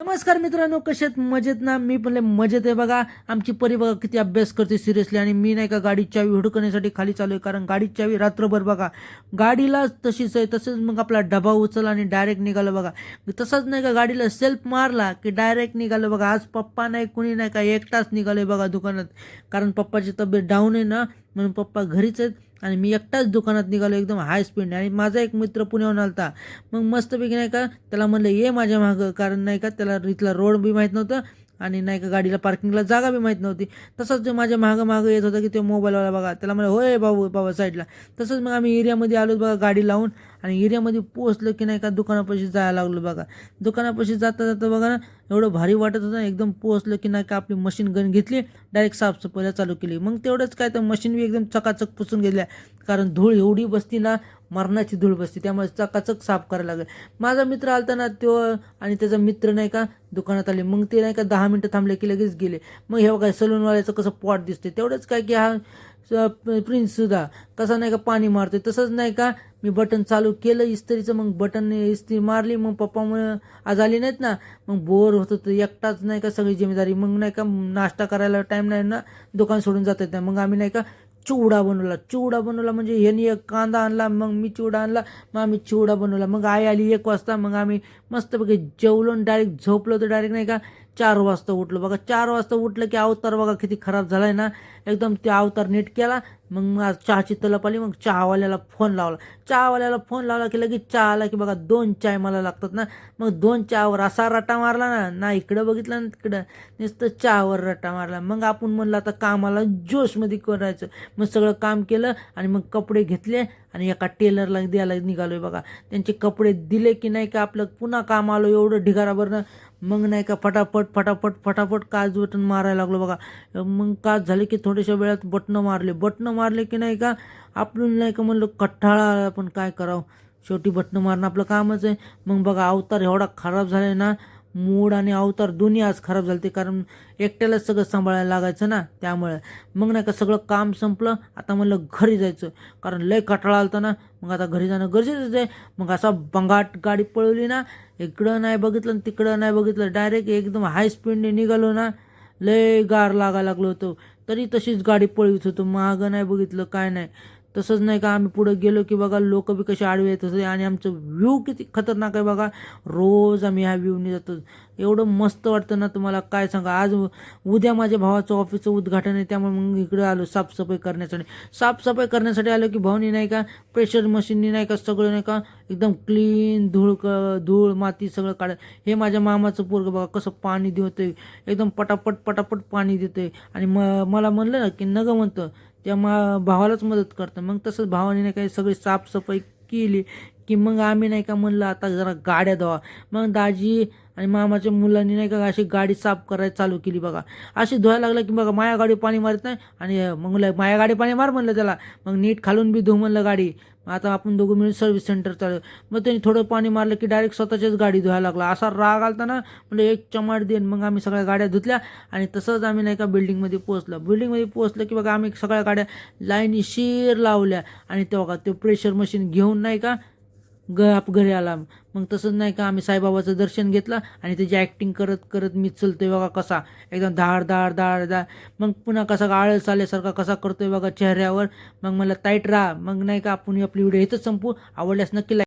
नमस्कार मित्रांनो कशात मजेत ना? मी पण मजेत आहे बघा. आमची परी बघा किती अभ्यास करते सिरियसली आणि मी नाही का गाडीची चावी हुडकण्यासाठी खाली चालू आहे कारण गाडीची चावी रात्रभर बघा. गाडीला तशीच आहे तसंच मग आपला डबा उचल आणि डायरेक्ट निघालो बघा. तसंच नाही का गाडीला सेल्फ मारला की डायरेक्ट निघालो बघा. आज पप्पा नाही कुणी नाही का एकटाच आहे बघा दुकानात. कारण पप्पाची तब्येत डाऊन आहे ना म्हणून पप्पा घरीच आहेत. आणि मी एकटाच दुकानात निघालो एकदम हाय स्पीड आणि माझा एक मित्र पुण्याहून आलता. मग मस्तपैकी नाही का त्याला म्हणलं ये माझ्या मागं. कारण नाही का त्याला इथला रोड बी माहीत नव्हतं. आणि नाही का गाडीला पार्किंगला जागा बी माहीत नव्हती. तसंच जो माझ्या मागं मागं येत होता की तो मोबाईलवाला बघा त्याला मला होय भाऊ बाबा साईडला तसंच मग आम्ही एरियामध्ये आलो बघा गाडी लावून आणि एरियामध्ये पोहोचलो की नाही का दुकानापाशी जायला लागलो बघा. दुकानापाशी जाता जाता बघा ना एवढं भारी वाटत होतं एकदम पोहोचलं की नाही का आपली मशीन गन घेतली डायरेक्ट साफसफाईला चालू केली. मग तेवढंच काय तर मशीन बी एकदम चकाचक पुसून घेतल्या. कारण धूळ एवढी बसती ना मरणाची धूळ बसते. त्यामुळे चकाचक साफ करायला लागेल. माझा मित्र आलता ना तो आणि त्याचा मित्र नाही का दुकानात आले. मग ते नाही का दहा मिनटं थांबले की लगेच गेले. मग हे बघा सलूनवाल्याचं कसं पॉट दिसते तेवढंच काय की हा प्रिन्ससुद्धा कसा नाही का पाणी मारतोय. तसंच नाही का मी बटन चालू केलं इस्त्रीचं मग बटन इस्त्री मारली. मग पप्पामुळे आज आली नाहीत ना. मग बोर होत होतं. एकटाच नाही का सगळी जिम्मेदारी. मग नाही का नाश्ता करायला टाईम नाही ना दुकान सोडून जात येत नाही. मग आम्ही नाही का चिवडा बनवला. चिवडा बनवला म्हणजे ह्यानी एक कांदा आणला मग मी चिवडा आणला मग आम्ही चिवडा बनवला. मग आई आली एक वाजता मग आम्ही मस्तपैकी जेवलो डायरेक्ट झोपलो तर डायरेक्ट नाही का चार वाजता उठलो. बघा चार वाजता उठलं की अवतार बघा किती खराब झाला आहे ना. एकदम ते अवतार नीट केला. मग मग चहाची तलप आली. मग चहावाल्याला फोन लावला. चहावाल्याला फोन लावला की लगेच चहा आला की बघा दोन चाय मला लागतात ना. मग दोन चहावर असा रटा मारला ना ना इकडं बघितलं ना तिकडं नुसतं चहावर रटा मारला. मग आपण म्हणलं आता कामाला जोशमध्ये करायचं मग सगळं काम केलं आणि मग कपडे घेतले आणि एका टेलरला द्यायला निघालोय बघा. त्यांचे कपडे दिले की नाही का आपलं? पुन्हा काम आलो एवढं ढिगारा भरणं मग नाही का फटाफट फटाफट फटाफट काज बटन मारायला लागलो बघा. मग काज झाले की थोड्याशा वेळात बटणं मारले. बटणं मारले की नाही का आपण नाही का म्हणलं कठ्ठाळा आपण काय करावं? शेवटी बटणं मारणं आपलं कामच आहे. मग बघा अवतार एवढा खराब झाला ना मूड आणि अवतार दोन्ही आज खराब झाले ते कारण एकट्यालाच सगळं सांभाळायला लागायचं ना त्यामुळे. मग नाही का सगळं काम संपलं आता म्हणलं घरी जायचं. कारण लय कटाळा आलता ना मग आता घरी जाणं गरजेचंच आहे. मग असा बंगाट गाडी पळवली ना इकडं नाही बघितलं तिकडं नाही बघितलं. डायरेक्ट एकदम हाय स्पीडने निघालो ना लय गार लागायला लागलो होतो. तरी तशीच गाडी पळवीत होतो. मागं नाही बघितलं काय नाही. तसंच नाही का आम्ही पुढं गेलो की बघा लोक बी कसे आडवे येत होते आणि आमचं व्ह्यू किती खतरनाक आहे बघा. रोज आम्ही ह्या व्ह्यूने जातो. एवढं मस्त वाटतं ना तुम्हाला काय सांगा. आज उद्या माझ्या भावाचं ऑफिसचं उद्घाटन आहे त्यामुळे मग इकडे आलो साफसफाई करण्यासाठी. साफसफाई करण्यासाठी आलो की भाऊनी नाही का प्रेशर मशीननी नाही का सगळं नाही का एकदम क्लीन धूळ क धूळ माती सगळं काढ. हे माझ्या मामाचं पोरगं बघा कसं पाणी देतोय. एकदम पटापट पटापट पाणी देतोय. आणि म मला म्हणलं ना की नगं म्हणतं त्या मा भावालाच मदत करतं. मग तसंच भावाने नाही काही सगळी साफसफाई केली की मग आम्ही नाही का म्हणलं आता जरा गाड्या द्यावा मग दाजी आणि मामाच्या मुलांनी नाही का अशी गाडी साफ करायला चालू केली बघा. अशी धुवायला लागलं की बघा माया गाडी पाणी मारत नाही आणि मग माया गाडी पाणी मार म्हणलं त्याला. मग नीट खालून बी धुव म्हणलं गाडी. आता आपण दोघं मिळून सर्व्हिस सेंटर चालू. मग त्यांनी थोडं पाणी मारलं की डायरेक्ट स्वतःच्याच गाडी धुवायला लागला. असा राग आलता ना म्हणजे एक चमाट देईन मग आम्ही सगळ्या गाड्या धुतल्या आणि तसंच आम्ही नाही का बिल्डिंगमध्ये पोहोचलं. बिल्डिंगमध्ये पोहोचलं की बघा आम्ही सगळ्या गाड्या लाईनीशीर लावल्या आणि तेव्हा का ते प्रेशर मशीन घेऊन नाही का ग आप घरी आला. मग तसंच नाही का आम्ही साईबाबाचं दर्शन घेतलं आणि त्याची ॲक्टिंग करत करत मी चलतोय बघा कसा. एकदम धाड धाड धाड धाड मग पुन्हा कसा आळस आल्यासारखा कसा करतोय बघा चेहऱ्यावर. मग मला ताईट राहा मग नाही का आपण आपली व्हिडिओ इथंच संपू. आवडल्यास नक्की like